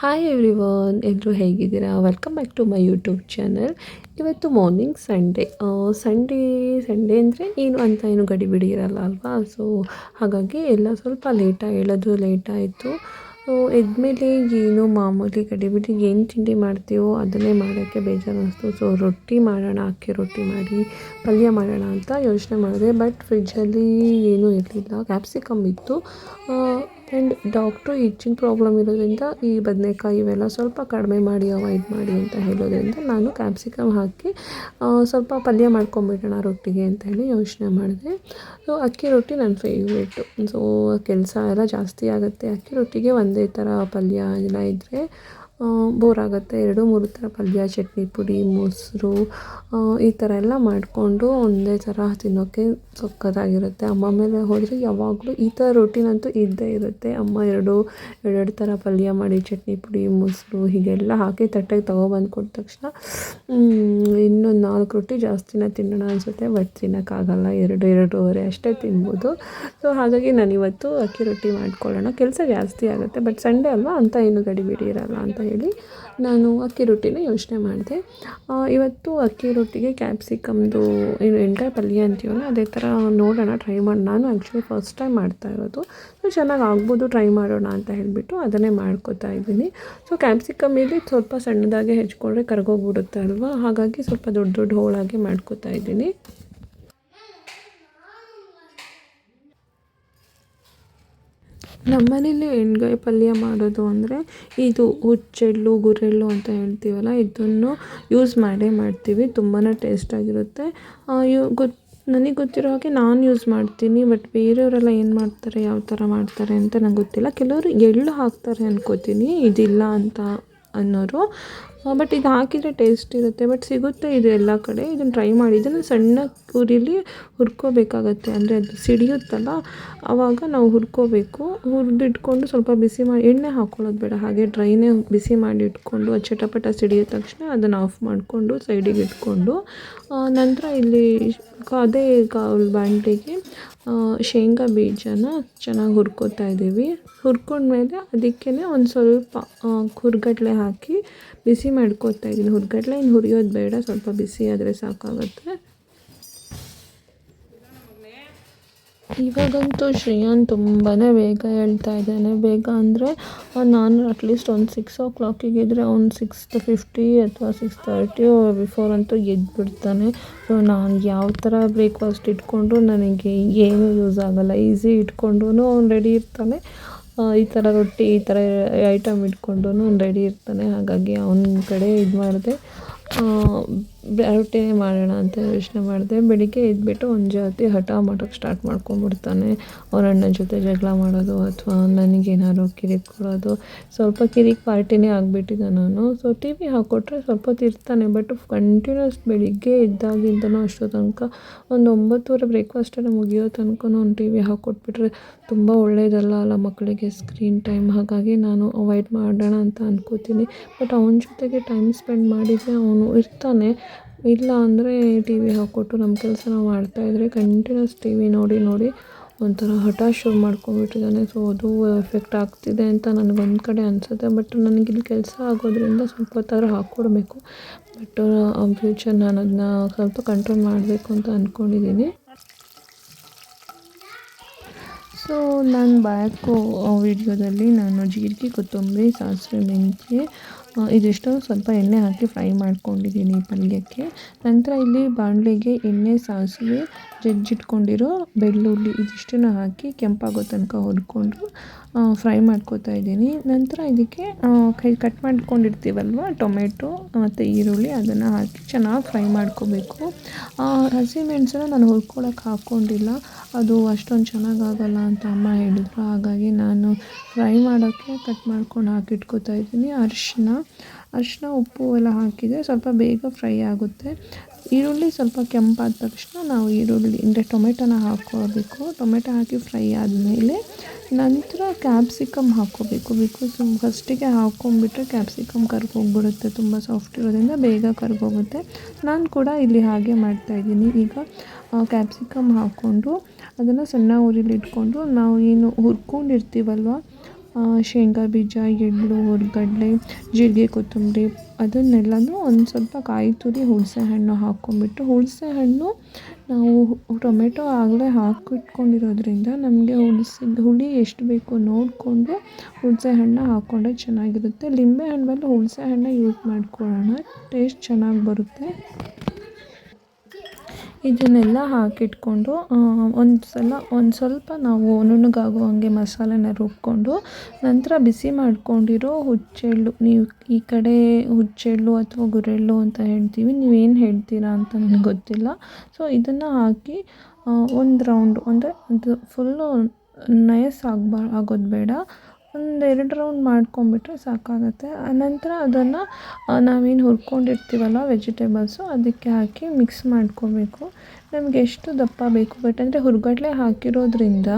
Hi everyone ಎಲ್ಲರೂ ಹೇಗಿದ್ದೀರಾ? Welcome back to my YouTube channel ಇವತ್ತು ಮಾರ್ನಿಂಗ್ ಸಂಡೇ ಸಂಡೇ ಸಂಡೇ ಅಂದರೆ ಏನು ಅಂತ ಏನು ಗಡಿಬಿಡಿ ಇರಲ್ಲ ಅಲ್ವಾ? ಸೊ ಹಾಗಾಗಿ ಎಲ್ಲ ಸ್ವಲ್ಪ ಲೇಟಾಗಿ ಹೇಳೋದು ಲೇಟ್ ಆಯಿತು. ಎದ್ಮೇಲೆ ಏನು ಮಾಮೂಲಿ ಗಡಿಬಿಡಿ ಏನು ತಿಂಡಿ ಮಾಡ್ತೀವೋ ಅದನ್ನೇ ಮಾಡೋಕ್ಕೆ ಬೇಜಾರು ಅನಿಸ್ತು. ಸೊ ರೊಟ್ಟಿ ಮಾಡೋಣ, ಅಕ್ಕಿ ರೊಟ್ಟಿ ಮಾಡಿ, ಪಲ್ಯ ಮಾಡೋಣ ಅಂತ ಯೋಚನೆ ಮಾಡಿದೆ. ಬಟ್ ಫ್ರಿಜ್ಜಲ್ಲಿ ಏನೂ ಇರಲಿಲ್ಲ. ಕ್ಯಾಪ್ಸಿಕಮ್ ಇತ್ತು. ಆ್ಯಂಡ್ ಡಾಕ್ಟ್ರು ಹೆಚ್ಚಿನ ಪ್ರಾಬ್ಲಮ್ ಇರೋದ್ರಿಂದ ಈ ಬದನೆಕಾಯಿ ಇವೆಲ್ಲ ಸ್ವಲ್ಪ ಕಡಿಮೆ ಮಾಡಿ ಅವಾಯ್ಡ್ ಮಾಡಿ ಅಂತ ಹೇಳೋದ್ರಿಂದ ನಾನು ಕ್ಯಾಪ್ಸಿಕಮ್ ಹಾಕಿ ಸ್ವಲ್ಪ ಪಲ್ಯ ಮಾಡ್ಕೊಂಬಿಡೋಣ ರೊಟ್ಟಿಗೆ ಅಂತ ಹೇಳಿ ಯೋಚನೆ ಮಾಡಿದೆ. ಸೊ ಅಕ್ಕಿ ರೊಟ್ಟಿ ನನ್ನ ಫೇವ್ರೇಟು ಸೊ ಕೆಲಸ ಎಲ್ಲ ಜಾಸ್ತಿ ಆಗುತ್ತೆ. ಅಕ್ಕಿ ರೊಟ್ಟಿಗೆ ಒಂದೇ ಥರ ಪಲ್ಯ ಎಲ್ಲ ಇದ್ದರೆ ಬೋರ್ ಆಗುತ್ತೆ ಎರಡು, ಮೂರು ಥರ ಪಲ್ಯ, ಚಟ್ನಿ, ಪುಡಿ, ಮೊಸರು ಈ ಥರ ಎಲ್ಲ ಮಾಡಿಕೊಂಡು ಒಂದೇ ಥರ ತಿನ್ನೋಕ್ಕೆ ಸಖತ್ತಾಗಿರುತ್ತೆ ಅಮ್ಮ ಮೇಲೆ ಹೋದರೆ ಯಾವಾಗಲೂ ಈ ಥರ ರೊಟ್ಟಿನಂತೂ ಇದ್ದೇ ಇರುತ್ತೆ. ಅಮ್ಮ ಎರಡು, ಎರಡೆರಡು ಥರ ಪಲ್ಯ ಮಾಡಿ, ಚಟ್ನಿ, ಪುಡಿ, ಮೊಸರು ಹೀಗೆಲ್ಲ ಹಾಕಿ ತಟ್ಟೆಗೆ ತೊಗೊಬಂದು ಕೊಟ್ಟ ತಕ್ಷಣ ಇನ್ನೊಂದು ನಾಲ್ಕು ರೊಟ್ಟಿ ಜಾಸ್ತಿನೇ ತಿನ್ನೋಣ ಅನಿಸುತ್ತೆ. ಬಟ್ ತಿನ್ನೋಕ್ಕಾಗಲ್ಲ. ಎರಡು, ಎರಡೂವರೆ ಅಷ್ಟೇ ತಿನ್ಬೋದು. ಸೊ ಹಾಗಾಗಿ ನಾನು ಇವತ್ತು ಅಕ್ಕಿ ರೊಟ್ಟಿ ಮಾಡ್ಕೊಳ್ಳೋಣ. ಕೆಲಸ ಜಾಸ್ತಿ ಆಗುತ್ತೆ. ಬಟ್ ಸಂಡೇ ಅಲ್ವಾ? ಅಂತ ಏನು ಗಡಿಬಿಡಿ ಇರಲ್ಲ ಅಂತ ಹೇಳಿ ನಾನು ಅಕ್ಕಿ ರೊಟ್ಟಿನ ಯೋಚನೆ ಮಾಡಿದೆ. ಇವತ್ತು ಅಕ್ಕಿ ರೊಟ್ಟಿಗೆ ಕ್ಯಾಪ್ಸಿಕಮ್ದು ಏನು ಎಣ್ಗಾಯಿ ಪಲ್ಯ ಅಂತೀವಲ್ಲ, ಅದೇ ಥರ ನೋಡೋಣ ಟ್ರೈ ಮಾಡಿ ನಾನು ಆ್ಯಕ್ಚುಲಿ ಫಸ್ಟ್ ಟೈಮ್ ಮಾಡ್ತಾ ಇರೋದು. ಸೊ ಚೆನ್ನಾಗಿ ಆಗ್ಬೋದು ಟ್ರೈ ಮಾಡೋಣ ಅಂತ ಹೇಳಿಬಿಟ್ಟು ಅದನ್ನೇ ಮಾಡ್ಕೋತಾ ಇದ್ದೀನಿ. ಸೊ ಕ್ಯಾಪ್ಸಿಕಮ್ ಇಲ್ಲಿ ಸ್ವಲ್ಪ ಸಣ್ಣದಾಗಿ ಹೆಚ್ಕೊಂಡ್ರೆ ಕರ್ಗೋಗ್ಬಿಡುತ್ತೆ ಅಲ್ವಾ? ಹಾಗಾಗಿ ಸ್ವಲ್ಪ ದೊಡ್ಡ ದೊಡ್ಡ ಹೋಳಾಗಿ ಮಾಡ್ಕೋತಾ ಇದ್ದೀನಿ. ನಮ್ಮ ಮನೇಲಿ ಎಣ್ಗಾಯಿ ಪಲ್ಯ ಮಾಡೋದು ಅಂದರೆ ಇದು ಹುಚ್ಚೆಳ್ಳು, ಗುರೆಳ್ಳು ಅಂತ ಹೇಳ್ತೀವಲ್ಲ, ಇದನ್ನು ಯೂಸ್ ಮಾಡೇ ಮಾಡ್ತೀವಿ. ತುಂಬಾ ಟೇಸ್ಟಾಗಿರುತ್ತೆ ಯು ಗೊತ್ತು ನನಗೆ ಗೊತ್ತಿರೋ ಹಾಗೆ ನಾನು ಯೂಸ್ ಮಾಡ್ತೀನಿ ಬಟ್ ಬೇರೆಯವರೆಲ್ಲ ಏನು ಮಾಡ್ತಾರೆ, ಯಾವ ಥರ ಮಾಡ್ತಾರೆ ಅಂತ ನಂಗೆ ಗೊತ್ತಿಲ್ಲ. ಕೆಲವರು ಎಳ್ಳು ಹಾಕ್ತಾರೆ ಅಂದ್ಕೋತೀನಿ ಇದಿಲ್ಲ ಅಂತ ಅನ್ನೋರು. ಬಟ್ ಇದು ಹಾಕಿದರೆ ಟೇಸ್ಟ್ ಇರುತ್ತೆ. ಬಟ್ ಸಿಗುತ್ತೆ ಇದು ಎಲ್ಲ ಕಡೆ. ಇದನ್ನು ಟ್ರೈ ಮಾಡಿ. ಇದನ್ನು ಸಣ್ಣ ಉರಿಲಿ ಹುರ್ಕೋಬೇಕಾಗತ್ತೆ. ಅಂದರೆ ಅದು ಸಿಡಿಯುತ್ತಲ್ಲ ಆವಾಗ ನಾವು ಹುರ್ಕೋಬೇಕು. ಹುರಿದಿಟ್ಕೊಂಡು ಸ್ವಲ್ಪ ಬಿಸಿ ಮಾಡಿ, ಎಣ್ಣೆ ಹಾಕ್ಕೊಳ್ಳೋದು ಬೇಡ. ಹಾಗೆ ಡ್ರೈನೇ ಬಿಸಿ ಮಾಡಿ ಇಟ್ಕೊಂಡು, ಅದು ಚಟಪಟ ಸಿಡಿಯೋ ತಕ್ಷಣ ಅದನ್ನು ಆಫ್ ಮಾಡಿಕೊಂಡು ಸೈಡಿಗೆ ಇಟ್ಕೊಂಡು ನಂತರ ಇಲ್ಲಿ ಅದೇ ಬಾಣಲಿಗೆ ಶೇಂಗಾ ಬೀಜನ ಚೆನ್ನಾಗಿ ಹುರ್ಕೋತಾ ಇದ್ದೀವಿ. ಹುರ್ಕೊಂಡ್ಮೇಲೆ ಅದಕ್ಕೇ ಒಂದು ಸ್ವಲ್ಪ ಹುರ್ಗಡ್ಲೆ ಹಾಕಿ ಬಿಸಿ ಮಾಡ್ಕೋತಾ ಇದ್ದೀನಿ. ಹುರ್ಗಡ್ಲೆ ಇನ್ನು ಹುರಿಯೋದು ಬೇಡ, ಸ್ವಲ್ಪ ಬಿಸಿ ಆದರೆ ಸಾಕಾಗುತ್ತೆ. ಇವಾಗಂತೂ ಶ್ರೇಯಾನ್ ತುಂಬಾ ಬೇಗ ಹೇಳ್ತಾ ಇದ್ದಾನೆ. ಬೇಗ ಅಂದರೆ ನಾನು ಅಟ್ಲೀಸ್ಟ್ ಒಂದು ಸಿಕ್ಸ್ ಓ ಕ್ಲಾಕಿಗೆ ಇದ್ದರೆ ಅವ್ನು ಸಿಕ್ಸ್ ಫಿಫ್ಟಿ ಅಥವಾ ಸಿಕ್ಸ್ ತರ್ಟಿ ಬಿಫೋರ್ ಅಂತೂ ಎದ್ದುಬಿಡ್ತಾನೆ ಸೊ ನಾನು ಯಾವ ಥರ ಬ್ರೇಕ್ಫಾಸ್ಟ್ ಇಟ್ಕೊಂಡು ನನಗೆ ಏನೂ ಯೂಸ್ ಆಗೋಲ್ಲ. ಈಸಿ ಇಟ್ಕೊಂಡು ಅವ್ನು ರೆಡಿ ಇರ್ತಾನೆ. ಈ ಥರ ರೊಟ್ಟಿ, ಈ ಥರ ಐಟಮ್ ಇಟ್ಕೊಂಡು ರೆಡಿ ಇರ್ತಾನೆ. ಹಾಗಾಗಿ ಅವನ ಕಡೆ ಇದು ಮಾಡಿದೆ. ರೊಟ್ಟಿನೇ ಮಾಡೋಣ ಅಂತ ಯೋಚನೆ ಮಾಡಿದೆ, ಬೆಳಿಗ್ಗೆ ಎದ್ಬಿಟ್ಟು ಒಂದು ಜಾತಿ ಹಠ ಮಾಡೋಕ್ಕೆ ಸ್ಟಾರ್ಟ್ ಮಾಡ್ಕೊಂಡ್ಬಿಡ್ತಾನೆ. ಅವ್ರ ಅಣ್ಣನ ಜೊತೆ ಜಗಳ ಮಾಡೋದು ಅಥವಾ ನನಗೇನಾದ್ರು ಕಿರಿಕ್ ಕೊಡೋದು. ಸ್ವಲ್ಪ ಕಿರಿಕ್ ಪಾರ್ಟಿನೇ ಆಗಿಬಿಟ್ಟಿದ್ದೆ ನಾನು. ಸೊ ಟಿ ವಿ ಹಾಕ್ಕೊಟ್ರೆ ಸ್ವಲ್ಪ ತಿರ್ತಾನೆ ಬಟ್ ಕಂಟಿನ್ಯೂಸ್ ಬೆಳಿಗ್ಗೆ ಎದ್ದಾಗಿಂದನೂ ಅಷ್ಟೋ ತನಕ ಒಂದು ಒಂಬತ್ತುವರೆ ಬ್ರೇಕ್ಫಾಸ್ಟ್ ಎಲ್ಲ ಮುಗಿಯೋ ತನಕ ಒಂದು ಟಿ ವಿ ಹಾಕ್ಕೊಟ್ಬಿಟ್ರೆ ತುಂಬ ಒಳ್ಳೆಯದಲ್ಲ ಅಲ್ಲ ಮಕ್ಕಳಿಗೆ ಸ್ಕ್ರೀನ್ ಟೈಮ್ ಹಾಗಾಗಿ ನಾನು ಅವಾಯ್ಡ್ ಮಾಡೋಣ ಅಂತ ಅನ್ಕೋತೀನಿ. ಬಟ್ ಅವನ ಜೊತೆಗೆ ಟೈಮ್ ಸ್ಪೆಂಡ್ ಮಾಡಿದರೆ ಅವನು ಇರ್ತಾನೆ. ಇಲ್ಲ ಅಂದರೆ ಟಿ ವಿ ಹಾಕ್ಕೊಟ್ಟು ನಮ್ಮ ಕೆಲಸ ನಾವು ಮಾಡ್ತಾಯಿದ್ರೆ ಕಂಟಿನ್ಯೂಸ್ ಟಿ ವಿ ನೋಡಿ ನೋಡಿ ಒಂಥರ ಹಠ ಶುರು ಮಾಡ್ಕೊಂಡ್ಬಿಟ್ಟಿದ್ದಾನೆ. ಸೊ ಅದು ಎಫೆಕ್ಟ್ ಆಗ್ತಿದೆ ಅಂತ ನನಗೊಂದು ಕಡೆ ಅನಿಸುತ್ತೆ. ಬಟ್ ನನಗಿಲ್ಲಿ ಕೆಲಸ ಆಗೋದ್ರಿಂದ ಸ್ವಲ್ಪ ಹೊತ್ತಾದ್ರೂ ಹಾಕ್ಕೊಡ್ಬೇಕು. ಬಟ್ ಫ್ಯೂಚರ್ ನಾನು ಅದನ್ನ ಸ್ವಲ್ಪ ಕಂಟ್ರೋಲ್ ಮಾಡಬೇಕು ಅಂತ ಅಂದ್ಕೊಂಡಿದ್ದೀನಿ ಸೊ ನಾನು ಬ್ಯಾಕು ವಿಡಿಯೋದಲ್ಲಿ ನಾನು ಜೀರಿಗೆ, ಕೊತ್ತಂಬರಿ, ಸಾಸಿವೆ, ಮೆಂತ್ಯ ಇದಿಷ್ಟು. ಸ್ವಲ್ಪ ಎಣ್ಣೆ ಹಾಕಿ ಫ್ರೈ ಮಾಡ್ಕೊಂಡಿದ್ದೀನಿ ಪಲ್ಯಕ್ಕೆ. ನಂತರ ಇಲ್ಲಿ ಬಾಣಲೆಗೆ ಎಣ್ಣೆ, ಸಾಸಿವೆ, ಜಜ್ಜಿಟ್ಕೊಂಡಿರೋ ಬೆಳ್ಳುಳ್ಳಿ ಇದಿಷ್ಟನ್ನು ಹಾಕಿ ಕೆಂಪಾಗೋ ತನಕ ಹುರ್ಕೊಂಡು ಫ್ರೈ ಮಾಡ್ಕೋತಾ ಇದ್ದೀನಿ. ನಂತರ ಇದಕ್ಕೆ ಕೈ ಕಟ್ ಮಾಡ್ಕೊಂಡಿರ್ತೀವಲ್ವ, ಟೊಮೆಟೊ ಮತ್ತು ಈರುಳ್ಳಿ ಅದನ್ನು ಹಾಕಿ ಚೆನ್ನಾಗಿ ಫ್ರೈ ಮಾಡ್ಕೋಬೇಕು. ಹಸಿಮೆಣಸನ್ನ ನಾನು ಹುರ್ಕೊಳಕ್ಕೆ ಹಾಕ್ಕೊಂಡಿಲ್ಲ ಅದು ಅಷ್ಟೊಂದು ಚೆನ್ನಾಗಾಗಲ್ಲ ಅಂತ ಅಮ್ಮ ಹೇಳಿದ್ರು. ಹಾಗಾಗಿ ನಾನು ಫ್ರೈ ಮಾಡೋಕ್ಕೆ ಕಟ್ ಮಾಡ್ಕೊಂಡು ಹಾಕಿಟ್ಕೋತಾ ಇದ್ದೀನಿ ಅರಿಶಿನ. ಅರಿಶಿನ, ಉಪ್ಪು ಎಲ್ಲ ಹಾಕಿದರೆ ಸ್ವಲ್ಪ ಬೇಗ ಫ್ರೈ ಆಗುತ್ತೆ. ಈರುಳ್ಳಿ ಸ್ವಲ್ಪ ಕೆಂಪಾದ ತಕ್ಷಣ ನಾವು ಈರುಳ್ಳಿ, ಅಂದರೆ ಟೊಮೆಟೊನ ಹಾಕೋಬೇಕು. ಟೊಮೆಟೊ ಹಾಕಿ ಫ್ರೈ ಆದಮೇಲೆ ನಂತರ ಕ್ಯಾಪ್ಸಿಕಮ್ ಹಾಕ್ಕೋಬೇಕು ಬಿಕಾಸ್ ಫಸ್ಟಿಗೆ ಹಾಕೊಂಡ್ಬಿಟ್ರೆ ಕ್ಯಾಪ್ಸಿಕಮ್ ಕರ್ಗೋಗ್ಬಿಡುತ್ತೆ ತುಂಬ ಸಾಫ್ಟ್ ಇರೋದ್ರಿಂದ ಬೇಗ ಕರ್ಗೋಗುತ್ತೆ ನಾನು ಕೂಡ ಇಲ್ಲಿ ಹಾಗೆ ಮಾಡ್ತಾಯಿದ್ದೀನಿ ಈಗ ಕ್ಯಾಪ್ಸಿಕಮ್ ಹಾಕ್ಕೊಂಡು ಅದನ್ನು ಸಣ್ಣ ಉರಿಲಿಟ್ಕೊಂಡು ನಾವು ಏನು ಹುರ್ಕೊಂಡಿರ್ತೀವಲ್ವ ಶೇಂಗಾ ಬೀಜ, ಎಳ್ಳು ಹುರ್ಗಡ್ಲೆ ಜೀರಿಗೆ, ಕೊತ್ತಂಬರಿ ಅದನ್ನೆಲ್ಲನೂ ಒಂದು ಸ್ವಲ್ಪ ಕಾಯಿ ತುರಿ ಹುಣಸೆ ಹಣ್ಣು ಹಾಕ್ಕೊಂಬಿಟ್ಟು ಹುಣಸೆ ಹಣ್ಣು ನಾವು ಟೊಮೆಟೊ ಆಗಲೇ ಹಾಕಿಟ್ಕೊಂಡಿರೋದ್ರಿಂದ ನಮಗೆ ಹುಣ್ಸಿದ್ದು ಹುಳಿ ಎಷ್ಟು ಬೇಕು ನೋಡಿಕೊಂಡು ಹುಣಸೆ ಹಣ್ಣು ಹಾಕ್ಕೊಂಡ್ರೆ ಚೆನ್ನಾಗಿರುತ್ತೆ. ಲಿಂಬೆ ಹಣ್ಣು ಬದಲು ಹುಣಸೆ ಹಣ್ಣು ಯೂಸ್ ಮಾಡ್ಕೊಳ್ಳೋಣ, ಟೇಸ್ಟ್ ಚೆನ್ನಾಗಿ ಬರುತ್ತೆ. ಇದನ್ನೆಲ್ಲ ಹಾಕಿಟ್ಕೊಂಡು ಒಂದು ಸಲ, ಒಂದು ಸ್ವಲ್ಪ ನಾವು ನುಣ್ಣಗಾಗೋ ಹಾಗೆ ಮಸಾಲೆನ ರುಬ್ಕೊಂಡು, ನಂತರ ಬಿಸಿ ಮಾಡ್ಕೊಂಡಿರೋ ಹುಚ್ಚೆಳ್ಳು, ನೀವು ಈ ಕಡೆ ಹುಚ್ಚೆಳ್ಳು ಅಥವಾ ಗುರೆಳ್ಳು ಅಂತ ಹೇಳ್ತೀವಿ, ನೀವೇನು ಹೇಳ್ತೀರಾ ಅಂತ ನನಗೆ ಗೊತ್ತಿಲ್ಲ. ಸೊ ಇದನ್ನು ಹಾಕಿ ಒಂದು ರೌಂಡು ಅಂದರೆ ಅದು ಫುಲ್ಲು ನಯಸ್ ಆಗ್ಬಾ, ಆಗೋದು ಬೇಡ. ಒಂದು ಎರಡು ರೌಂಡ್ ಮಾಡ್ಕೊಂಡ್ಬಿಟ್ರೆ ಸಾಕಾಗುತ್ತೆ. ಆನಂತರ ಅದನ್ನು ನಾವೇನು ಹುರ್ಕೊಂಡಿರ್ತೀವಲ್ಲ ವೆಜಿಟೇಬಲ್ಸು ಅದಕ್ಕೆ ಹಾಕಿ ಮಿಕ್ಸ್ ಮಾಡ್ಕೋಬೇಕು. ನಮಗೆ ಎಷ್ಟು ದಪ್ಪ ಬೇಕು ಬಟ್ ಅಂದರೆ ಹುರ್ಗಡ್ಲೆ ಹಾಕಿರೋದ್ರಿಂದ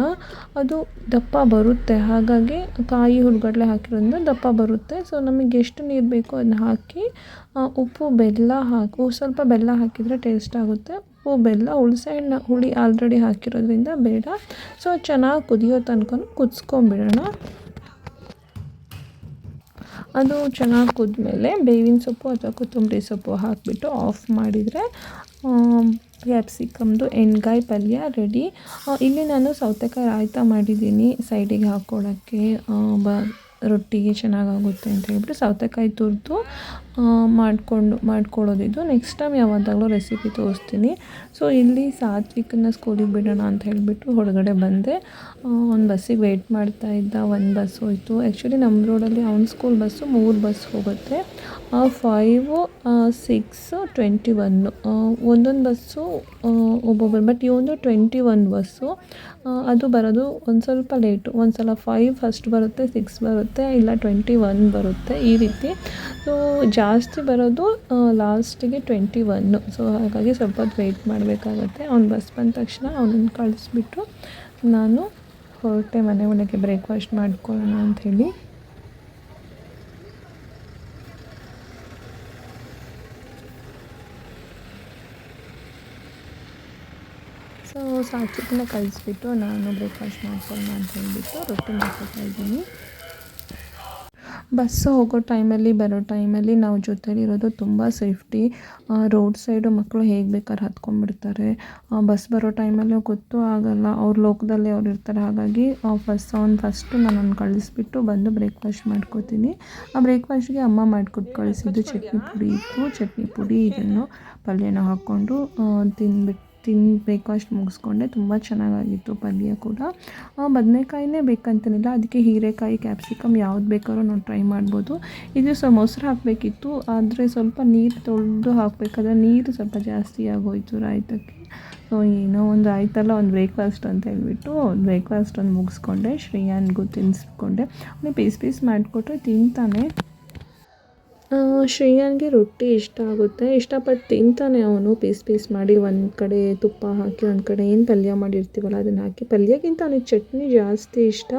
ಅದು ದಪ್ಪ ಬರುತ್ತೆ. ಹಾಗಾಗಿ ಕಾಯಿ ಹುರ್ಗಡ್ಲೆ ಹಾಕಿರೋದ್ರಿಂದ ದಪ್ಪ ಬರುತ್ತೆ. ಸೊ ನಮಗೆ ಎಷ್ಟು ನೀರು ಬೇಕೋ ಅದನ್ನ ಹಾಕಿ ಉಪ್ಪು, ಬೆಲ್ಲ ಹಾಕು ಸ್ವಲ್ಪ ಬೆಲ್ಲ ಹಾಕಿದರೆ ಟೇಸ್ಟ್ ಆಗುತ್ತೆ. ಉಪ್ಪು, ಬೆಲ್ಲ, ಹುಳಿಸೆ ಹಣ್ಣು, ಹುಳಿ ಆಲ್ರೆಡಿ ಹಾಕಿರೋದ್ರಿಂದ ಬೇಡ. ಸೊ ಚೆನ್ನಾಗಿ ಕುದಿಯೋ ತನಕ ಕುದಿಸ್ಕೊಂಬಿಡೋಣ ಅದು ಚೆನ್ನಾಗಿ ಕುದ್ಮೇಲೆ ಬೇವಿನ ಸೊಪ್ಪು ಅಥವಾ ಕೊತ್ತಂಬರಿ ಸೊಪ್ಪು ಹಾಕಿಬಿಟ್ಟು ಆಫ್ ಮಾಡಿದರೆ ಕ್ಯಾಪ್ಸಿಕಮ್ದು ಎಣ್ಗಾಯಿ ಪಲ್ಯ ರೆಡಿ ಇಲ್ಲಿ ನಾನು ಸೌತೆಕಾಯಿ ರಾಯ್ತ ಮಾಡಿದ್ದೀನಿ ಸೈಡಿಗೆ ಹಾಕ್ಕೊಳ್ಳೋಕ್ಕೆ ಬ, ರೊಟ್ಟಿಗೆ ಚೆನ್ನಾಗಾಗುತ್ತೆ ಅಂತ ಹೇಳ್ಬಿಟ್ಟು ಸೌತೆಕಾಯಿ ತುರಿದು ಮಾಡಿಕೊಂಡು, ಮಾಡ್ಕೊಳ್ಳೋದಿದ್ದು. ನೆಕ್ಸ್ಟ್ ಟೈಮ್ ಯಾವತ್ತಾಗಲೂ ರೆಸಿಪಿ ತೋರಿಸ್ತೀನಿ. ಸೊ ಇಲ್ಲಿ ಸಾತ್ವಿಕನ ಸ್ಕೂಲಿಗೆ ಬಿಡೋಣ ಅಂತ ಹೇಳಿಬಿಟ್ಟು ಹೊರಗಡೆ ಬಂದೆ. ಒಂದು ಬಸ್ಸಿಗೆ ವೆಯ್ಟ್ ಮಾಡ್ತಾ ಇದ್ದ. ಒಂದು ಬಸ್ ಹೋಯಿತು. ಆ್ಯಕ್ಚುಲಿ ನಮ್ಮ ರೋಡಲ್ಲಿ ಅವ್ನ ಸ್ಕೂಲ್ ಬಸ್ಸು ಮೂರು ಬಸ್ ಹೋಗುತ್ತೆ. ಫೈವು ಸಿಕ್ಸು ಟ್ವೆಂಟಿ ಒನ್ನು ಒಂದೊಂದು ಬಸ್ಸು ಒಬ್ಬೊಬ್ಬರು ಬಟ್ ಒಂದು ಟ್ವೆಂಟಿ ಒನ್ ಬಸ್ಸು ಅದು ಬರೋದು ಒಂದು ಸ್ವಲ್ಪ ಲೇಟು ಒಂದು ಸಲ ಫೈವ್ ಫಸ್ಟ್ ಬರುತ್ತೆ ಸಿಕ್ಸ್ ಬರುತ್ತೆ, ಇಲ್ಲ ಟ್ವೆಂಟಿ ಒನ್ ಬರುತ್ತೆ ಈ ರೀತಿ. ಸೊ ಜಾಸ್ತಿ ಬರೋದು ಲಾಸ್ಟಿಗೆ ಟ್ವೆಂಟಿ ಒನ್ನು ಸೊ ಹಾಗಾಗಿ ಸ್ವಲ್ಪ ಹೊತ್ತು ವೆಯ್ಟ್ ಮಾಡಬೇಕಾಗತ್ತೆ. ಅವ್ನು ಬಸ್ ಬಂದ ತಕ್ಷಣ ಅವನನ್ನು ಕಳಿಸ್ಬಿಟ್ಟು ನಾನು ಹೊರಟೆ ಮನೆ ಒಳಗೆ ಬ್ರೇಕ್ಫಾಸ್ಟ್ ಮಾಡ್ಕೊಳ್ಳೋಣ ಅಂಥೇಳಿ. ಸೊ ಸಾತ್ವಿಕನ ಕಳಿಸ್ಬಿಟ್ಟು ನಾನು ಬ್ರೇಕ್ಫಾಸ್ಟ್ ಮಾಡ್ಕೊಳ್ಳೋಣ ಅಂತ ಹೇಳಿಬಿಟ್ಟು ರೊಟ್ಟಿ ಮಾಡ್ಕೊತಾ ಇದ್ದೀನಿ. ಬಸ್ ಹೋಗೋ ಟೈಮಲ್ಲಿ, ಬರೋ ಟೈಮಲ್ಲಿ ನಾವು ಜೊತೆಲಿರೋದು ತುಂಬ ಸೇಫ್ಟಿ. ರೋಡ್ ಸೈಡು ಮಕ್ಕಳು ಹೇಗೆ ಬೇಕಾದ್ರೆ ಹತ್ಕೊಂಡ್ಬಿಡ್ತಾರೆ. ಬಸ್ ಬರೋ ಟೈಮಲ್ಲಿ ಗೊತ್ತೂ ಆಗಲ್ಲ. ಅವ್ರ ಲೋಕದಲ್ಲಿ ಅವ್ರು ಇರ್ತಾರೆ. ಹಾಗಾಗಿ ಫಸ್ಟ್ ಅವ್ನು ಫಸ್ಟು ನನ್ನನ್ನು ಕಳಿಸ್ಬಿಟ್ಟು ಬಂದು ಬ್ರೇಕ್ಫಾಸ್ಟ್ ಮಾಡ್ಕೋತೀನಿ. ಆ ಬ್ರೇಕ್ಫಾಸ್ಟ್ಗೆ ಅಮ್ಮ ಮಾಡಿಕೊಟ್ಟು ಕಳಿಸಿದ್ದು ಚಟ್ನಿ ಪುಡಿ ಇತ್ತು. ಚಟ್ನಿ ಪುಡಿ, ಇದನ್ನು ಪಲ್ಯನ ಹಾಕ್ಕೊಂಡು ತಿಂದ್ಬಿಟ್ಟು ತಿಂದು ಬ್ರೇಕ್ಫಾಸ್ಟ್ ಮುಗಿಸ್ಕೊಂಡೆ. ತುಂಬ ಚೆನ್ನಾಗಾಗಿತ್ತು ಪಲ್ಯ ಕೂಡ. ಬದನೆಕಾಯಿನೇ ಬೇಕಂತೇನಿಲ್ಲ. ಅದಕ್ಕೆ ಹೀರೆಕಾಯಿ ಕ್ಯಾಪ್ಸಿಕಮ್ ಯಾವ್ದು ಬೇಕಾದ್ರೂ ನಾವು ಟ್ರೈ ಮಾಡ್ಬೋದು. ಇದು ಸೊ ಮೊಸರು ಹಾಕಬೇಕಿತ್ತು. ಆದರೆ ಸ್ವಲ್ಪ ನೀರು ತೊಳೆದು ಹಾಕಬೇಕಾದ್ರೆ ನೀರು ಸ್ವಲ್ಪ ಜಾಸ್ತಿ ಆಗೋಯ್ತು ರಾಯ್ತಕ್ಕೆ. ಸೊ ಏನೋ ಒಂದು ಆಯ್ತಲ್ಲ, ಒಂದು ಬ್ರೇಕ್ಫಾಸ್ಟ್ ಅಂತ ಹೇಳ್ಬಿಟ್ಟು ಬ್ರೇಕ್ಫಾಸ್ಟ್ ಒಂದು ಮುಗಿಸ್ಕೊಂಡೆ. ಶ್ರೇಯಾನ್ಗೂ ತಿನ್ನಿಸ್ಕೊಂಡೆ ಅವನು ಪೀಸ್ ಪೀಸ್ ಮಾಡಿಕೊಟ್ರೆ ತಿಂತಾನೆ. ಶ್ರೇಯಾನ್ಗೆ ರೊಟ್ಟಿ ಇಷ್ಟ ಆಗುತ್ತೆ. ಇಷ್ಟಪಟ್ಟು ತಿಂತಾನೆ ಅವನು. ಪೀಸ್ ಪೀಸ್ ಮಾಡಿ ಒಂದು ಕಡೆ ತುಪ್ಪ ಹಾಕಿ, ಒಂದು ಕಡೆ ಏನು ಪಲ್ಯ ಮಾಡಿರ್ತೀವಲ್ಲ, ಅದನ್ನು ಹಾಕಿ. ಪಲ್ಯಕ್ಕಿಂತ ಅವನಿಗೆ ಚಟ್ನಿ ಜಾಸ್ತಿ ಇಷ್ಟ.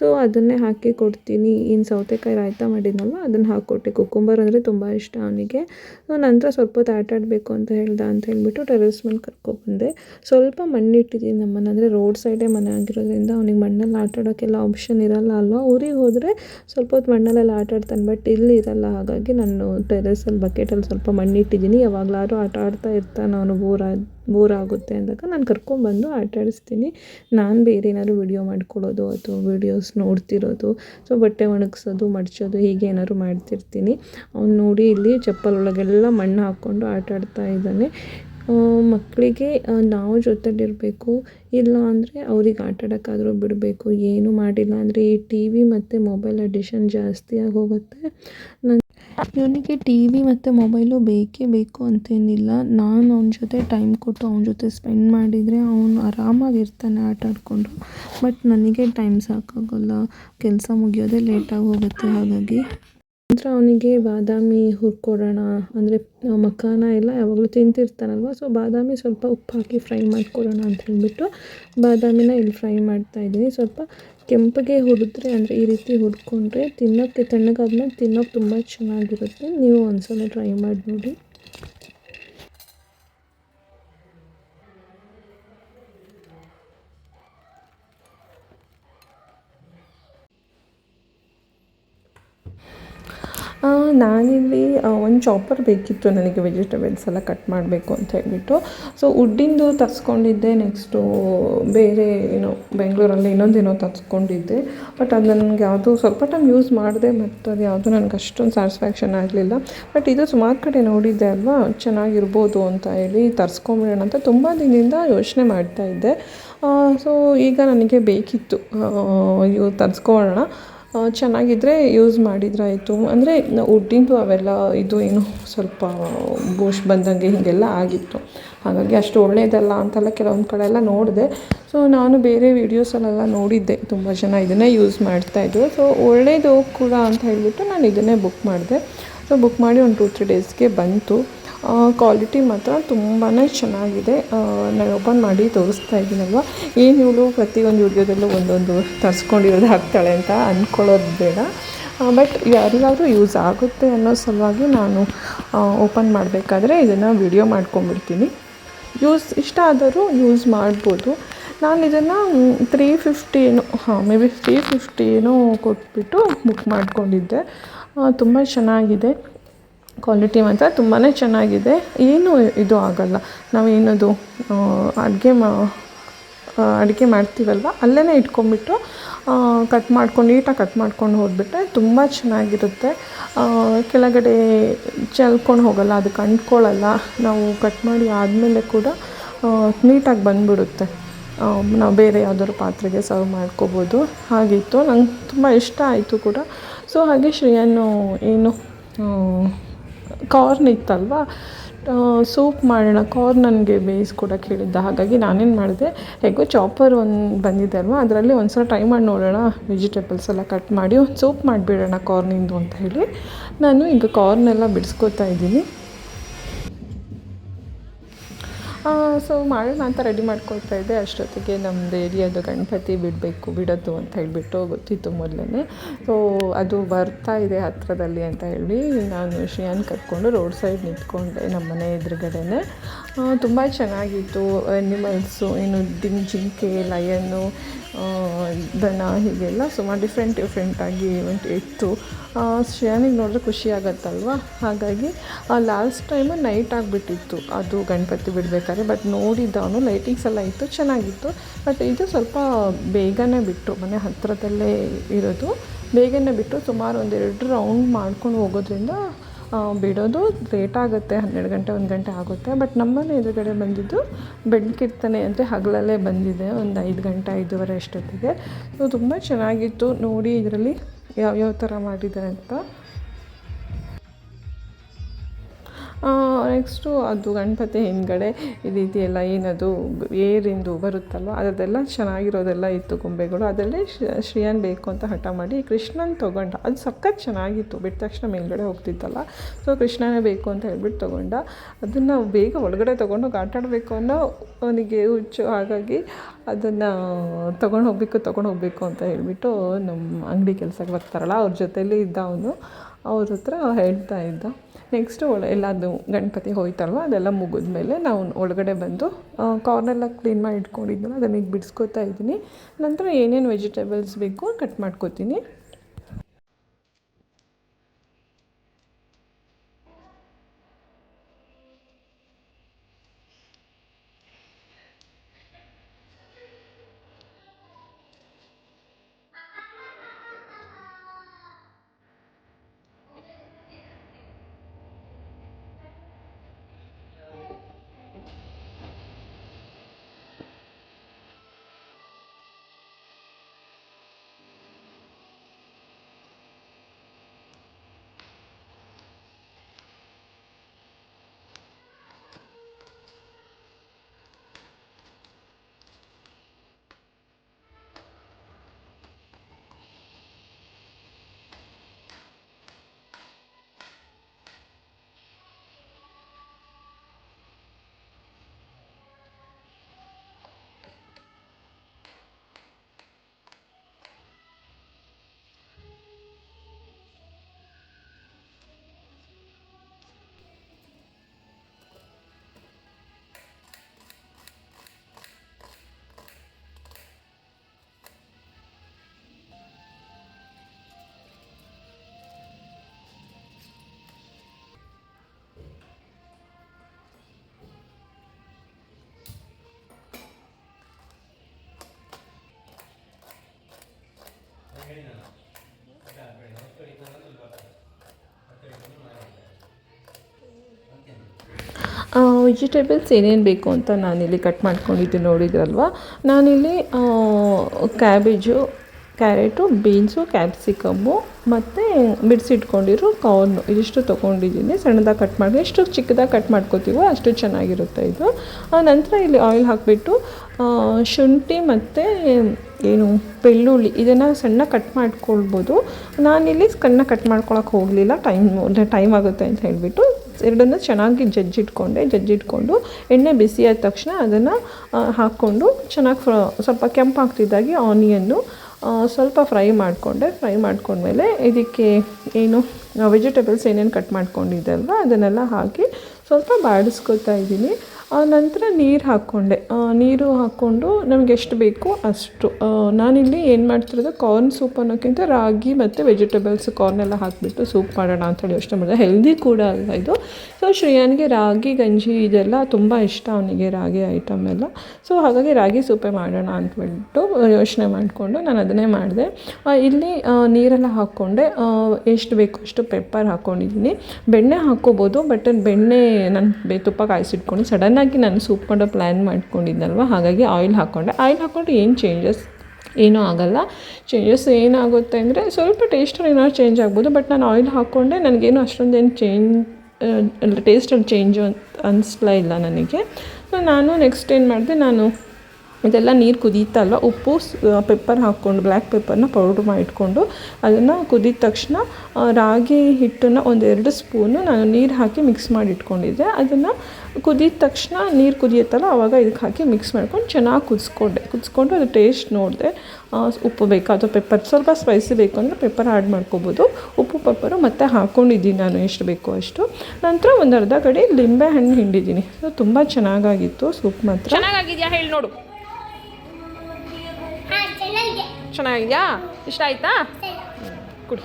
ಸೊ ಅದನ್ನೇ ಹಾಕಿ ಕೊಡ್ತೀನಿ. ಏನು ಸೌತೆಕಾಯಿ ರಾಯ್ತ ಮಾಡಿದ್ನಲ್ವ? ಅದನ್ನು ಹಾಕ್ಕೊಟ್ಟೆ ಕುಕ್ಕುಂಬರ್ ಅಂದರೆ ತುಂಬ ಇಷ್ಟ ಅವನಿಗೆ. ಸೊ ನಂತರ ಸ್ವಲ್ಪ ಹೊತ್ತು ಆಟ ಆಡಬೇಕು ಅಂತ ಹೇಳ್ದ ಅಂತ ಹೇಳಿಬಿಟ್ಟು ಟೆರೆಸ್ ಮೇಲೆ ಕರ್ಕೊಬಂದೆ ಸ್ವಲ್ಪ ಮಣ್ಣಿಟ್ಟಿದ್ದೀನಿ ನಮ್ಮನೆ ಅಂದರೆ ರೋಡ್ ಸೈಡೇ ಮನೆ ಆಗಿರೋದ್ರಿಂದ ಅವನಿಗೆ ಮಣ್ಣಲ್ಲಿ ಆಟ ಆಪ್ಷನ್ ಇರಲ್ಲ ಅಲ್ವಾ? ಊರಿಗೆ ಹೋದರೆ ಸ್ವಲ್ಪ ಹೊತ್ತು ಮಣ್ಣಲ್ಲೆಲ್ಲ ಆಟ ಆಡ್ತಾನೆ. ಬಟ್ ಇಲ್ಲಿ ಇರಲ್ಲ. ಹಾಗಾಗಿ ನಾನು ಟೆರೆಸಲ್ಲಿ ಬಕೆಟಲ್ಲಿ ಸ್ವಲ್ಪ ಮಣ್ಣಿಟ್ಟಿದ್ದೀನಿ. ಯಾವಾಗಲಾದ್ರೂ ಆಟ ಆಡ್ತಾ ಇರ್ತಾನೆ ಅವನು ಬೋರ್ ಬೋರಾಗುತ್ತೆ ಅಂದಾಗ ನಾನು ಕರ್ಕೊಂಡ್ಬಂದು ಆಟ ಆಡಿಸ್ತೀನಿ. ನಾನು ಬೇರೆ ಏನಾದ್ರು ವಿಡಿಯೋ ಮಾಡ್ಕೊಳ್ಳೋದು ಅಥವಾ ವಿಡಿಯೋಸ್ ನೋಡ್ತಿರೋದು ಸೊ ಬಟ್ಟೆ ಒಣಗಿಸೋದು, ಮಡಚೋದು ಹೀಗೆ ಏನಾದ್ರು ಮಾಡ್ತಿರ್ತೀನಿ. ಅವ್ನು ನೋಡಿ ಇಲ್ಲಿ ಚಪ್ಪಲ್ ಒಳಗೆಲ್ಲ ಮಣ್ಣು ಹಾಕ್ಕೊಂಡು ಆಟ ಆಡ್ತಾ ಇದ್ದಾನೆ. ಮಕ್ಕಳಿಗೆ ನಾವು ಜೊತೆಲಿರಬೇಕು, ಇಲ್ಲ ಅಂದರೆ ಅವ್ರಿಗೆ ಆಟಾಡೋಕ್ಕಾದರೂ ಬಿಡಬೇಕು. ಏನು ಮಾಡಿಲ್ಲ ಅಂದರೆ ಈ ಟಿ ವಿ ಮತ್ತು ಮೊಬೈಲ್ ಅಡಿಷನ್ ಜಾಸ್ತಿ ಆಗೋಗುತ್ತೆ ನನ್ನ ಇವನಿಗೆ ಟಿ ವಿ ಮತ್ತು ಮೊಬೈಲು ಬೇಕೇ ಬೇಕು ಅಂತೇನಿಲ್ಲ. ನಾನು ಅವನ ಜೊತೆ ಟೈಮ್ ಕೊಟ್ಟು ಅವನ ಜೊತೆ ಸ್ಪೆಂಡ್ ಮಾಡಿದರೆ ಅವನು ಆರಾಮಾಗಿರ್ತಾನೆ ಆಟ ಆಡಿಕೊಂಡು. ಬಟ್ ನನಗೆ ಟೈಮ್ ಸಾಕಾಗಲ್ಲ. ಕೆಲಸ ಮುಗಿಯೋದೇ ಲೇಟಾಗಿ ಹೋಗುತ್ತೆ ಹಾಗಾಗಿ. ನಂತರ ಅವನಿಗೆ ಬಾದಾಮಿ ಹುರ್ಕೊಡೋಣ. ಅಂದರೆ ಮಖಾನ ಎಲ್ಲ ಯಾವಾಗಲೂ ತಿಂತಿರ್ತಾನಲ್ವ? ಸೊ ಬಾದಾಮಿ ಸ್ವಲ್ಪ ಉಪ್ಪು ಹಾಕಿ ಫ್ರೈ ಮಾಡಿಕೊಡೋಣ ಅಂತ ಹೇಳಿಬಿಟ್ಟು, ಬಾದಾಮಿನ ಇಲ್ಲಿ ಫ್ರೈ ಮಾಡ್ತಾ ಮಾಡ್ತಾಯಿದ್ದೀನಿ ಸ್ವಲ್ಪ ಕೆಂಪಗೆ ಹುರಿದ್ರೆ ಅಂದರೆ ಈ ರೀತಿ ಹುರ್ಕೊಂಡ್ರೆ ತಿನ್ನೋಕ್ಕೆ ತಣ್ಣಗಾದ್ಮೇಲೆ ತಿನ್ನೋಕ್ಕೆ ತುಂಬ ಚೆನ್ನಾಗಿರುತ್ತೆ. ನೀವು ಒಂದ್ಸಲ ಟ್ರೈ ಮಾಡಿ ನೋಡಿ. ನಾನಿಲ್ಲಿ ಒಂದು ಚಾಪರ್ ಬೇಕಿತ್ತು ನನಗೆ ವೆಜಿಟೇಬಲ್ಸ್ ಎಲ್ಲ ಕಟ್ ಮಾಡಬೇಕು ಅಂತ ಹೇಳ್ಬಿಟ್ಟು. ಸೊ ವುಡ್ಡಿಂದು ತರಿಸ್ಕೊಂಡಿದ್ದೆ ನೆಕ್ಸ್ಟು ಬೇರೆ ಏನೋ ಬೆಂಗಳೂರಲ್ಲಿ ಇನ್ನೊಂದೇನೋ ತರಿಸ್ಕೊಂಡಿದ್ದೆ. ಬಟ್ ಅದು ನನಗೆ ಯಾವುದು ಸ್ವಲ್ಪ ಟೈಮ್ ಯೂಸ್ ಮಾಡಿದೆ, ಮತ್ತು ಅದು ಯಾವುದು ನನಗೆ ಅಷ್ಟೊಂದು ಸ್ಯಾಟಿಸ್ಫ್ಯಾಕ್ಷನ್ ಆಗಲಿಲ್ಲ. ಬಟ್ ಇದು ಸುಮಾರು ಕಡೆ ನೋಡಿದ್ದೆ ಅಲ್ವಾ, ಚೆನ್ನಾಗಿರ್ಬೋದು ಅಂತ ಹೇಳಿ ತರಿಸ್ಕೊಂಬಿಡೋಣ ಅಂತ ತುಂಬ ದಿನದಿಂದ ಯೋಚನೆ ಮಾಡ್ತಾಯಿದ್ದೆ ಸೊ ಈಗ ನನಗೆ ಬೇಕಿತ್ತು ಇವು ತರಿಸ್ಕೊಳ್ಳೋಣ. ಚೆನ್ನಾಗಿದ್ದರೆ ಯೂಸ್ ಮಾಡಿದ್ರಾಯಿತು. ಅಂದರೆ ವುಡ್ಡಿಂದು ಅವೆಲ್ಲ ಇದು ಏನು ಸ್ವಲ್ಪ ಬೂಷ್ ಬಂದಂಗೆ ಹೀಗೆಲ್ಲ ಆಗಿತ್ತು. ಹಾಗಾಗಿ ಅಷ್ಟು ಒಳ್ಳೆಯದಲ್ಲ ಅಂತೆಲ್ಲ ಕೆಲವೊಂದು ಕಡೆ ಎಲ್ಲ ನೋಡಿದೆ. ಸೊ ನಾನು ಬೇರೆ ವೀಡಿಯೋಸಲ್ಲೆಲ್ಲ ನೋಡಿದ್ದೆ. ತುಂಬ ಜನ ಇದನ್ನೇ ಯೂಸ್ ಮಾಡ್ತಾಯಿದ್ರು ಸೊ ಒಳ್ಳೆಯದು ಕೂಡ ಅಂತ ಹೇಳಿಬಿಟ್ಟು ನಾನು ಇದನ್ನೇ ಬುಕ್ ಮಾಡಿದೆ. ಸೊ ಬುಕ್ ಮಾಡಿ ಒಂದು ಟೂ ತ್ರೀ ಡೇಸ್ಗೆ ಬಂತು. ಕ್ವಾಲಿಟಿ ಮಾತ್ರ ತುಂಬಾ ಚೆನ್ನಾಗಿದೆ. ನಾನು ಓಪನ್ ಮಾಡಿ ತೋರಿಸ್ತಾ ಇದ್ದೀನಲ್ವ ಏನು ಇವಳು ಪ್ರತಿಯೊಂದು ವಿಡಿಯೋದಲ್ಲೂ ಒಂದೊಂದು ತರಿಸ್ಕೊಂಡಿರೋದು ಹಾಕ್ತಾಳೆ ಅಂತ ಅಂದ್ಕೊಳ್ಳೋದು ಬೇಡ. ಬಟ್ ಯಾರಿಗಾದರೂ ಯೂಸ್ ಆಗುತ್ತೆ ಅನ್ನೋ ಸಲುವಾಗಿ ನಾನು ಓಪನ್ ಮಾಡಬೇಕಾದ್ರೆ ಇದನ್ನು ವಿಡಿಯೋ ಮಾಡ್ಕೊಂಡ್ಬಿಡ್ತೀನಿ. ಯೂಸ್ ಇಷ್ಟ ಆದರೂ ಯೂಸ್ ಮಾಡ್ಬೋದು. ನಾನು ಇದನ್ನು ತ್ರೀ ಫಿಫ್ಟೀನು ಹಾಂ ಮೇ ಬಿ ತ್ರೀ ಫಿಫ್ಟಿ ಏನೋ ಕೊಟ್ಬಿಟ್ಟು ಬುಕ್ ಮಾಡಿಕೊಂಡಿದ್ದೆ. ತುಂಬ ಚೆನ್ನಾಗಿದೆ. ಕ್ವಾಲಿಟಿ ಮಾತ್ರ ತುಂಬಾ ಚೆನ್ನಾಗಿದೆ. ಏನೂ ಇದು ಆಗೋಲ್ಲ. ನಾವೇನದು ಅಡುಗೆ ಮಾ ಅಡುಗೆ ಮಾಡ್ತೀವಲ್ವ? ಅಲ್ಲೇ ಇಟ್ಕೊಂಡ್ಬಿಟ್ಟು ಕಟ್ ಮಾಡ್ಕೊಂಡು, ನೀಟಾಗಿ ಕಟ್ ಮಾಡ್ಕೊಂಡು ಹೋದ್ಬಿಟ್ರೆ ತುಂಬ ಚೆನ್ನಾಗಿರುತ್ತೆ. ಕೆಳಗಡೆ ಚೆಲ್ಕೊಂಡು ಹೋಗೋಲ್ಲ, ಅದಕ್ಕೆ ಅಂಟ್ಕೊಳ್ಳಲ್ಲ. ನಾವು ಕಟ್ ಮಾಡಿ ಆದಮೇಲೆ ಕೂಡ ನೀಟಾಗಿ ಬಂದುಬಿಡುತ್ತೆ. ನಾವು ಬೇರೆ ಯಾವ್ದಾದ್ರು ಪಾತ್ರೆಗೆ ಸರ್ವ್ ಮಾಡ್ಕೋಬೋದು. ಹಾಗಿತ್ತು. ನಂಗೆ ತುಂಬ ಇಷ್ಟ ಆಯಿತು ಕೂಡ. ಸೊ ಹಾಗೆ ಶ್ರೇಯನ್ನು ಏನು ಕಾರ್ನ್ ಇತ್ತಲ್ವ? ಸೂಪ್ ಮಾಡೋಣ ಕಾರ್ನ್ ನನಗೆ ಬೇಯಿಸ್ಕೊಡಕ್ಕೆ ಹೇಳಿದ್ದ ಹಾಗಾಗಿ ನಾನೇನು ಮಾಡಿದೆ, ಹೇಗೋ ಚಾಪರ್ ಒಂದು ಬಂದಿದೆ ಅಲ್ವ? ಅದರಲ್ಲಿ ಒಂದು ಸಲ ಟ್ರೈ ಮಾಡಿ ನೋಡೋಣ. ವೆಜಿಟೇಬಲ್ಸ್ ಎಲ್ಲ ಕಟ್ ಮಾಡಿ ಒಂದು ಸೂಪ್ ಮಾಡಿಬಿಡೋಣ ಕಾರ್ನಿಂದು ಅಂತ ಹೇಳಿ. ನಾನು ಈಗ ಕಾರ್ನೆಲ್ಲ ಬಿಡಿಸ್ಕೊತಾ ಇದ್ದೀನಿ. ಸೊ ಮಾಡೋಣ ಅಂತ ರೆಡಿ ಮಾಡ್ಕೊಳ್ತಾ ಇದ್ದೆ. ಅಷ್ಟೊತ್ತಿಗೆ ನಮ್ಮದು ಏರಿಯಾದು ಗಣಪತಿ ಬಿಡಬೇಕು, ಬಿಡೋದು ಅಂತ ಹೇಳಿಬಿಟ್ಟು ಗೊತ್ತಿತ್ತು ಮೊದಲೇ ಸೊ ಅದು ಬರ್ತಾ ಇದೆ ಹತ್ತಿರದಲ್ಲಿ ಅಂತ ಹೇಳಿ ನಾನು ಶಿಯಾನ್ ಕರ್ಕೊಂಡು ರೋಡ್ ಸೈಡ್ ನಿಂತ್ಕೊಂಡೆ ನಮ್ಮ ಮನೆ ಎದುರುಗಡೆನೆ. ತುಂಬ ಚೆನ್ನಾಗಿತ್ತು ಎನಿಮಲ್ಸು ಏನು ಜಿಂಕೆ ಲಯನ್ನು ದನ ಹೀಗೆಲ್ಲ. ಸುಮಾರು ಡಿಫ್ರೆಂಟ್ ಡಿಫ್ರೆಂಟಾಗಿ ಇವೆಂಟ್ ಇತ್ತು. ಶ್ರೇಯಾನಿಗೆ ನೋಡಿದ್ರೆ ಖುಷಿ ಆಗುತ್ತಲ್ವ? ಹಾಗಾಗಿ ಲಾಸ್ಟ್ ಟೈಮು ನೈಟ್ ಆಗಿಬಿಟ್ಟಿತ್ತು. ಅದು ಗಣಪತಿ ಬಿಡಬೇಕಾದ್ರೆ ಬಟ್ ನೋಡಿದ್ದವನು ಲೈಟಿಂಗ್ಸ್ ಎಲ್ಲ ಇತ್ತು, ಚೆನ್ನಾಗಿತ್ತು. ಬಟ್ ಇದು ಸ್ವಲ್ಪ ಬೇಗನೆ ಬಿಟ್ಟು, ಮನೆ ಹತ್ತಿರದಲ್ಲೇ ಇರೋದು. ಬೇಗನೆ ಬಿಟ್ಟು ಸುಮಾರು ಒಂದೆರಡು ರೌಂಡ್ ಮಾಡ್ಕೊಂಡು ಹೋಗೋದ್ರಿಂದ ಬಿಡೋದು ಲೇಟ್ ಆಗುತ್ತೆ, ಹನ್ನೆರಡು ಗಂಟೆ, ಒಂದು ಗಂಟೆ ಆಗುತ್ತೆ. ಬಟ್ ನಮ್ಮನೆ ಎದುರುಗಡೆ ಬಂದಿದ್ದು ಬೆಳಕಿರ್ತಾನೆ ಅಂದರೆ ಹಗಲಲ್ಲೇ ಬಂದಿದೆ, ಒಂದು ಐದು ಗಂಟೆ, ಐದೂವರೆ ಅಷ್ಟೊತ್ತಿಗೆ. ಸೊ ತುಂಬ ಚೆನ್ನಾಗಿತ್ತು. ನೋಡಿ ಇದರಲ್ಲಿ ಯಾವ್ಯಾವ ಥರ ಮಾಡಿದ್ದಾರೆ ಅಂತ. ನೆಕ್ಸ್ಟು ಅದು ಗಣಪತಿ ಹಿಂದ್ಗಡೆ ಈ ರೀತಿ ಎಲ್ಲ ಏನದು ಏರಿಂದು ಬರುತ್ತಲ್ವ, ಅದೆಲ್ಲ ಚೆನ್ನಾಗಿರೋದೆಲ್ಲ ಇತ್ತು ಗೊಂಬೆಗಳು. ಅದರಲ್ಲೇ ಶ್ರೀಯನ್ ಬೇಕು ಅಂತ ಹಠ ಮಾಡಿ ಕೃಷ್ಣನ ತೊಗೊಂಡ, ಅದು ಸಖತ್ ಚೆನ್ನಾಗಿತ್ತು, ಬಿಟ್ಟ ತಕ್ಷಣ ಮೇಲ್ಗಡೆ ಹೋಗ್ತಿತ್ತಲ್ಲ. ಸೊ ಕೃಷ್ಣನೇ ಬೇಕು ಅಂತ ಹೇಳ್ಬಿಟ್ಟು ತೊಗೊಂಡ, ಅದನ್ನು ಬೇಗ ಒಳಗಡೆ ತೊಗೊಂಡೋಗಿ ಆಟಾಡಬೇಕು ಅನ್ನೋ ಅವನಿಗೆ ಹುಚ್ಚು. ಹಾಗಾಗಿ ಅದನ್ನು ತೊಗೊಂಡು ಹೋಗಬೇಕು ತೊಗೊಂಡು ಹೋಗಬೇಕು ಅಂತ ಹೇಳಿಬಿಟ್ಟು ನಮ್ಮ ಅಂಗಡಿ ಕೆಲಸಕ್ಕೆ ಬರ್ತಾರಲ್ಲ, ಅವ್ರ ಜೊತೇಲಿ ಇದ್ದ ಅವನು. ಅವ್ರ ಹತ್ರ ಹೇಳ್ತಾ ಇದ್ದ. ನೆಕ್ಸ್ಟು ಒಳ ಎಲ್ಲದು ಗಣಪತಿ ಹೋಯ್ತಲ್ವ, ಅದೆಲ್ಲ ಮುಗಿದ್ಮೇಲೆ ನಾವು ಒಳಗಡೆ ಬಂದು ಕಾರ್ನೆಲ್ಲ ಕ್ಲೀನ್ ಮಾಡಿ ಇಟ್ಕೊಂಡಿದ್ನಲ್ಲ ಅದನ್ನ ಈಗ ಬಿಡಿಸ್ಕೊತಾ ಇದ್ದೀನಿ. ನಂತರ ಏನೇನು ವೆಜಿಟೇಬಲ್ಸ್ ಬೇಕು ಕಟ್ ಮಾಡ್ಕೊತೀನಿ. ವೆಜಿಟೇಬಲ್ಸ್ ಏನೇನು ಬೇಕು ಅಂತ ನಾನಿಲ್ಲಿ ಕಟ್ ಮಾಡ್ಕೊಂಡಿದ್ದು ನೋಡಿದ್ರಲ್ವ? ನಾನಿಲ್ಲಿ ಕ್ಯಾಬೇಜು, ಕ್ಯಾರೆಟು, ಬೀನ್ಸು, ಕ್ಯಾಪ್ಸಿಕಮ್ಮು ಮತ್ತು ಬಿಡಿಸಿಟ್ಕೊಂಡಿರೋ ಕಾರ್ನು. ಇದಿಷ್ಟು ತೊಗೊಂಡಿದ್ದೀನಿ. ಸಣ್ಣದಾಗಿ ಕಟ್ ಮಾಡಿ, ಎಷ್ಟು ಚಿಕ್ಕದಾಗಿ ಕಟ್ ಮಾಡ್ಕೋತೀವೋ ಅಷ್ಟು ಚೆನ್ನಾಗಿರುತ್ತೆ ಇದು. ನಂತರ ಇಲ್ಲಿ ಆಯಿಲ್ ಹಾಕಿಬಿಟ್ಟು ಶುಂಠಿ ಮತ್ತು ಏನು ಬೆಳ್ಳುಳ್ಳಿ, ಇದನ್ನು ಸಣ್ಣ ಕಟ್ ಮಾಡ್ಕೊಳ್ಬೋದು. ನಾನಿಲ್ಲಿ ಸಣ್ಣ ಕಟ್ ಮಾಡ್ಕೊಳಕ್ಕೆ ಹೋಗಲಿಲ್ಲ. ಟೈಮ್ ಟೈಮ್ ಆಗುತ್ತೆ ಅಂತ ಹೇಳಿಬಿಟ್ಟು ಎರಡನ್ನೂ ಚೆನ್ನಾಗಿ ಜಜ್ಜಿಟ್ಕೊಂಡೆ ಜಜ್ಜಿಟ್ಕೊಂಡು ಎಣ್ಣೆ ಬಿಸಿ ಆದ ತಕ್ಷಣ ಅದನ್ನು ಹಾಕ್ಕೊಂಡು ಚೆನ್ನಾಗಿ ಫ್ರ, ಸ್ವಲ್ಪ ಕೆಂಪಾಗ್ತಿದ್ದಾಗೆ ಆನಿಯನ್ನು ಸ್ವಲ್ಪ ಫ್ರೈ ಮಾಡಿಕೊಂಡೆ. ಫ್ರೈ ಮಾಡ್ಕೊಂಡ್ಮೇಲೆ ಇದಕ್ಕೆ ಏನು ವೆಜಿಟೇಬಲ್ಸ್ ಏನೇನು ಕಟ್ ಮಾಡ್ಕೊಂಡಿದ್ದಲ್ವ ಅದನ್ನೆಲ್ಲ ಹಾಕಿ ಸ್ವಲ್ಪ ಬಾಡಿಸ್ಕೊತಾ ಇದ್ದೀನಿ. ನಂತರ ನೀರು ಹಾಕ್ಕೊಂಡೆ ನೀರು ಹಾಕ್ಕೊಂಡು ನಮ್ಗೆ ಎಷ್ಟು ಬೇಕು ಅಷ್ಟು. ನಾನಿಲ್ಲಿ ಏನು ಮಾಡ್ತಿರೋದು ಕಾರ್ನ್ ಸೂಪ್ ಅನ್ನೋಕ್ಕಿಂತ ರಾಗಿ ಮತ್ತು ವೆಜಿಟೇಬಲ್ಸ್ ಕಾರ್ನೆಲ್ಲ ಹಾಕಿಬಿಟ್ಟು ಸೂಪ್ ಮಾಡೋಣ ಅಂತೇಳಿ ಯೋಚನೆ ಮಾಡಿದೆ. ಹೆಲ್ದಿ ಕೂಡ ಅಲ್ಲ ಇದು. ಸೊ ಶ್ರೇಯನ್ಗೆ ರಾಗಿ ಗಂಜಿ ಇದೆಲ್ಲ ತುಂಬ ಇಷ್ಟ ಅವನಿಗೆ ರಾಗಿ ಐಟಮ್ ಎಲ್ಲ. ಸೊ ಹಾಗಾಗಿ ರಾಗಿ ಸೂಪೆ ಮಾಡೋಣ ಅಂದ್ಬಿಟ್ಟು ಯೋಚನೆ ಮಾಡಿಕೊಂಡು ನಾನು ಅದನ್ನೇ ಮಾಡಿದೆ. ಇಲ್ಲಿ ನೀರೆಲ್ಲ ಹಾಕ್ಕೊಂಡೆ. ಎಷ್ಟು ಬೇಕು ಅಷ್ಟು ಪೆಪ್ಪರ್ ಹಾಕ್ಕೊಂಡಿದ್ದೀನಿ ಬೆಣ್ಣೆ ಹಾಕ್ಕೋಬೋದು ಬಟ್ ಬೆಣ್ಣೆ ನಾನು ಬೇ, ತುಪ್ಪ ಕಾಯಿಸಿಟ್ಕೊಂಡು ಸಡನ್ನಾಗಿ ನಾನು ಸೂಪ್ ಮಾಡೋ ಪ್ಲ್ಯಾನ್ ಮಾಡ್ಕೊಂಡಿದ್ದಲ್ವ ಹಾಗಾಗಿ ಆಯಿಲ್ ಹಾಕ್ಕೊಂಡೆ. ಆಯಿಲ್ ಹಾಕ್ಕೊಂಡು ಏನು ಚೇಂಜಸ್ ಏನೂ ಆಗಲ್ಲ. ಚೇಂಜಸ್ ಏನಾಗುತ್ತೆ ಅಂದರೆ ಸ್ವಲ್ಪ ಟೇಸ್ಟಲ್ಲಿ ಏನಾದ್ರು ಚೇಂಜ್ ಆಗ್ಬೋದು ಬಟ್ ನಾನು ಆಯಿಲ್ ಹಾಕ್ಕೊಂಡೆ. ನನಗೇನು ಅಷ್ಟೊಂದೇನು ಚೇಂಜ್ ಟೇಸ್ಟಲ್ಲಿ ಚೇಂಜು ಅನಿಸ್ಲೇ ಇಲ್ಲ ನನಗೆ. ಸೊ ನಾನು ನೆಕ್ಸ್ಟ್ ಏನು ಮಾಡಿದೆ, ನಾನು ಇದೆಲ್ಲ ನೀರು ಕುದೀತಲ್ವ ಉಪ್ಪು ಪೆಪ್ಪರ್ ಹಾಕ್ಕೊಂಡು ಬ್ಲ್ಯಾಕ್ ಪೆಪ್ಪರ್ನ ಪೌಡ್ರ್ ಮಾಡಿಟ್ಕೊಂಡು ಅದನ್ನು ಕುದಿದ ತಕ್ಷಣ ರಾಗಿ ಹಿಟ್ಟನ್ನು ಒಂದೆರಡು ಸ್ಪೂನು ನಾನು ನೀರು ಹಾಕಿ ಮಿಕ್ಸ್ ಮಾಡಿ ಇಟ್ಕೊಂಡಿದ್ದೆ ಅದನ್ನು ಕುದಿದ ತಕ್ಷಣ ನೀರು ಕುದಿಯುತ್ತಲ್ಲ ಆವಾಗ ಇದಕ್ಕೆ ಹಾಕಿ ಮಿಕ್ಸ್ ಮಾಡ್ಕೊಂಡು ಚೆನ್ನಾಗಿ ಕುದಿಸ್ಕೊಂಡೆ. ಕುದಿಸ್ಕೊಂಡು ಅದು ಟೇಸ್ಟ್ ನೋಡಿದೆ. ಉಪ್ಪು ಬೇಕಾ ಅಥವಾ ಪೆಪ್ಪರ್ ಸ್ವಲ್ಪ ಸ್ಪೈಸಿ ಬೇಕು ಅಂದರೆ ಪೆಪ್ಪರ್ ಆ್ಯಡ್ ಮಾಡ್ಕೋಬೋದು. ಉಪ್ಪು ಪೆಪ್ಪರು ಮತ್ತೆ ಹಾಕ್ಕೊಂಡಿದ್ದೀನಿ ನಾನು ಎಷ್ಟು ಬೇಕೋ ಅಷ್ಟು. ನಂತರ ಒಂದು ಅರ್ಧ ಕಡೆ ಲಿಂಬೆ ಹಣ್ಣು ಹಿಂಡಿದ್ದೀನಿ. ಸೊ ತುಂಬ ಚೆನ್ನಾಗಾಗಿತ್ತು ಸೂಪ್ ಮಾತ್ರ. ಚೆನ್ನಾಗಿದೆಯಾ ಹೇಳಿ ನೋಡು. ಚೆನ್ನಾಗಿದ್ಯಾ? ಇಷ್ಟ ಆಯಿತಾ? ಕುಡಿ.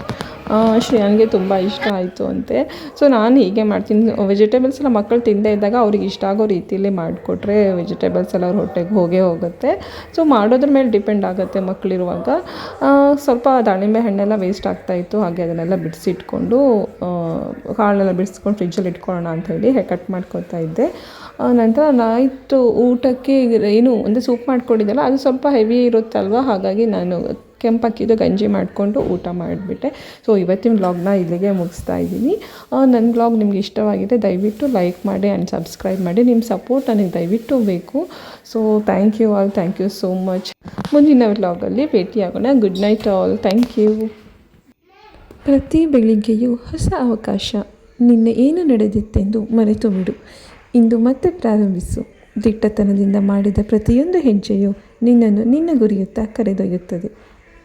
ಶ್ರೇಯಾನ್ಗೆ ತುಂಬ ಇಷ್ಟ ಆಯಿತು ಅಂತೆ. ಸೊ ನಾನು ಹೀಗೆ ಮಾಡ್ತೀನಿ. ವೆಜಿಟೇಬಲ್ಸ್ ಎಲ್ಲ ಮಕ್ಕಳು ತಿಂದೇ ಇದ್ದಾಗ ಅವ್ರಿಗೆ ಇಷ್ಟ ಆಗೋ ರೀತಿಯಲ್ಲಿ ಮಾಡಿಕೊಟ್ರೆ ವೆಜಿಟೇಬಲ್ಸ್ ಎಲ್ಲ ಅವ್ರ ಹೊಟ್ಟೆಗೆ ಹೋಗೇ ಹೋಗುತ್ತೆ. ಸೊ ಮಾಡೋದ್ರ ಮೇಲೆ ಡಿಪೆಂಡ್ ಆಗುತ್ತೆ ಮಕ್ಕಳಿರುವಾಗ ಸ್ವಲ್ಪ ದಾಳಿಂಬೆ ಹಣ್ಣೆಲ್ಲ ವೇಸ್ಟ್ ಆಗ್ತಾಯಿತ್ತು ಹಾಗೆ ಅದನ್ನೆಲ್ಲ ಬಿಡಿಸಿಟ್ಕೊಂಡು ಕಾಳನ್ನೆಲ್ಲ ಬಿಡಿಸ್ಕೊಂಡು ಫ್ರಿಜ್ಜಲ್ಲಿ ಇಟ್ಕೊಳ್ಳೋಣ ಹೇಳಿ ಕಟ್ ಮಾಡ್ಕೊತಾ ಇದ್ದೆ. ನಂತರ ನಾಯಿತು ಊಟಕ್ಕೆ ಏನು ಒಂದು ಸೂಪ್ ಮಾಡ್ಕೊಂಡಿದ್ದೆಲ್ಲ, ಅದು ಸ್ವಲ್ಪ ಹೆವಿ ಇರುತ್ತಲ್ವ? ಹಾಗಾಗಿ ನಾನು ಕೆಂಪಕ್ಕಿದು ಗಂಜಿ ಮಾಡಿಕೊಂಡು ಊಟ ಮಾಡಿಬಿಟ್ಟೆ. ಸೊ ಇವತ್ತಿನ ವ್ಲಾಗ್ನ ಇಲ್ಲಿಗೆ ಮುಗಿಸ್ತಾ ಇದ್ದೀನಿ. ನನ್ನ ವ್ಲಾಗ್ ನಿಮ್ಗೆ ಇಷ್ಟವಾಗಿದೆ, ದಯವಿಟ್ಟು ಲೈಕ್ ಮಾಡಿ ಆ್ಯಂಡ್ ಸಬ್ಸ್ಕ್ರೈಬ್ ಮಾಡಿ. ನಿಮ್ಮ ಸಪೋರ್ಟ್ ನನಗೆ ದಯವಿಟ್ಟು ಬೇಕು. So thank you all thank you so much ಮುಂದಿನ ವ್ಲಾಗಲ್ಲಿ ಭೇಟಿಯಾಗೋಣ good night all thank you ಪ್ರತಿ ಬೆಳಿಗ್ಗೆಯೂ ಹೊಸ ಅವಕಾಶ. ನಿನ್ನೆ ಏನು ನಡೆದಿತ್ತೆಂದು ಮರೆತು ಬಿಡು. ಇಂದು ಮತ್ತೆ ಪ್ರಾರಂಭಿಸು. ದಿಟ್ಟತನದಿಂದ ಮಾಡಿದ ಪ್ರತಿಯೊಂದು ಹೆಜ್ಜೆಯು ನಿನ್ನನ್ನು ನಿನ್ನ ಗುರಿಯತ್ತ ಕರೆದೊಯ್ಯುತ್ತದೆ.